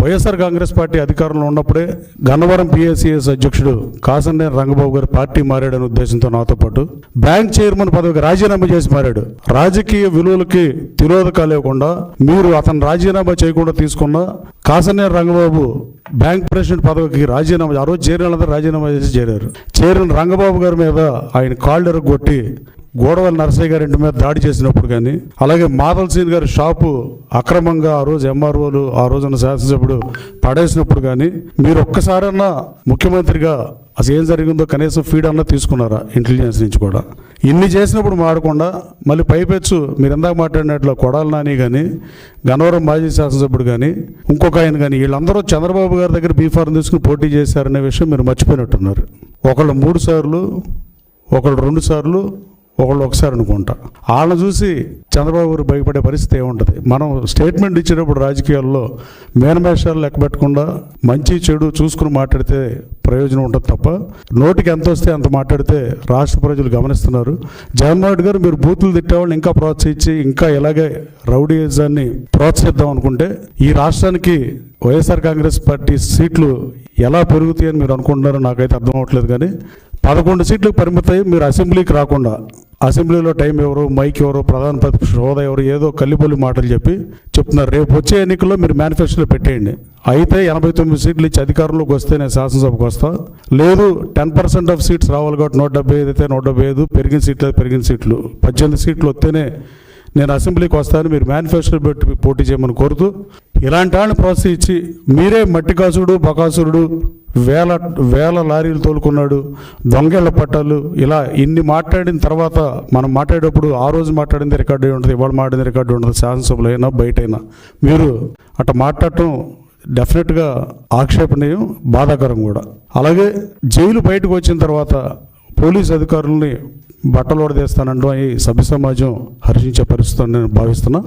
YSR Congress party అధికారంలో ఉన్నప్పుడే Gannavaram PSCS అధ్యక్షుడు కాసంనేని రంగబాబు గారు పార్టీ మారాడనే ఉద్దేశంతో నాతో పాటు బ్యాంక్ చైర్మన్ పదవికి రాజీనామా చేసి మారాడు. రాజకీయ విలువలకి తిరోధక లేకుండా మీరు అతను రాజీనామా చేయకుండా తీసుకున్న కాసనేని రంగబాబు బ్యాంక్ ప్రెసిడెంట్ పదవికి రాజీనామా ఆ రోజు చేరిన రాజీనామా చేసి చేరారు. చేరిన రంగబాబు గారి మీద ఆయన కాళ్ళు ఎరగొట్టి గోడవల్లి నరసయ్య గారి ఇంటి మీద దాడి చేసినప్పుడు కానీ అలాగే మాధల్ సీన్ గారి షాపు అక్రమంగా ఆ రోజు ఎంఆర్ఓలు ఆ రోజున శాసనసభ్యుడు పడేసినప్పుడు కానీ మీరు ఒక్కసారన్నా ముఖ్యమంత్రిగా అసలు ఏం జరిగిందో కనీసం ఫీడ్ అన్నా తీసుకున్నారా ఇంటెలిజెన్స్ నుంచి కూడా? ఇన్ని చేసినప్పుడు మాడకుండా మళ్ళీ పైపెచ్చు మీరు ఎందాక మాట్లాడినట్లు కొడాల నాని కానీ గన్నవరం మాజీ శాసనసభ్యుడు కానీ ఇంకొక ఆయన కానీ వీళ్ళందరూ చంద్రబాబు గారి దగ్గర బీఫారం తీసుకుని పోటీ చేశారనే విషయం మీరు మర్చిపోయినట్టున్నారు. ఒకళ్ళు మూడు సార్లు ఒకళ్ళు రెండు సార్లు ఒకళ్ళు ఒకసారి అనుకుంటా. వాళ్ళని చూసి చంద్రబాబు గారు భయపడే పరిస్థితి ఏముంటుంది? మనం స్టేట్మెంట్ ఇచ్చేటప్పుడు రాజకీయాల్లో మేనమేషాలు లెక్క పెట్టకుండా మంచి చెడు చూసుకుని మాట్లాడితే ప్రయోజనం ఉంటుంది తప్ప నోటికి ఎంత వస్తే అంత మాట్లాడితే రాష్ట్ర ప్రజలు గమనిస్తున్నారు. జగన్మోహన్ రెడ్డి గారు మీరు బూతులు తిట్టేవాళ్ళని ఇంకా ప్రోత్సహించి ఇంకా ఇలాగే రౌడీయిజాన్ని ప్రోత్సహిద్దాం అనుకుంటే ఈ రాష్ట్రానికి వైఎస్ఆర్ కాంగ్రెస్ పార్టీ సీట్లు ఎలా పెరుగుతాయని మీరు అనుకుంటున్నారో నాకైతే అర్థం అవ్వట్లేదు కానీ పదకొండు సీట్లకు పరిమితమై మీరు అసెంబ్లీకి రాకుండా అసెంబ్లీలో టైం ఎవరు మైక్ ఎవరు ప్రధాన ప్రతిపక్ష హోదా ఎవరు ఏదో కల్లిపల్లి మాటలు చెప్పి చెప్తున్నారు. రేపు వచ్చే ఎన్నికల్లో మీరు మేనిఫెస్టోలో పెట్టేయండి. అయితే ఎనభై తొమ్మిది సీట్లు ఇచ్చి అధికారంలోకి వస్తే నేను శాసనసభకు వస్తా. లేదు టెన్ పర్సెంట్ ఆఫ్ సీట్స్ రావాలి కాబట్టి నూట డెబ్బై ఐదు అయితే నూట డెబ్బై ఐదు పెరిగిన సీట్లు అయితే పెరిగిన సీట్లు. పద్దెనిమిది సీట్లు వస్తేనే నేను అసెంబ్లీకి వస్తాను మీరు మేనిఫెస్టో పెట్టి పోటీ చేయమని కోరుతూ ఇలాంటి వాళ్ళని ప్రోత్సహించి మీరే మట్టికాసుడు బకాసురుడు వేల వేల లారీలు తోలుకున్నాడు దొంగల పట్టాలు ఇలా ఇన్ని మాట్లాడిన తర్వాత మనం మాట్లాడేటప్పుడు ఆ రోజు మాట్లాడింది రికార్డు అయి ఉంటుంది ఇవాళ మాట్లాడింది రికార్డు ఉంటుంది శాసనసభలో అయినా బయట అయినా మీరు అట్లా మాట్లాడటం డెఫినెట్గా ఆక్షేపణీయం బాధాకరం కూడా. అలాగే జైలు బయటకు వచ్చిన తర్వాత పోలీస్ అధికారుల్ని బట్టలు ఓడదీస్తానంటూ ఈ సభ్య సమాజం హర్షించే పరిస్థితి నేను భావిస్తున్నా.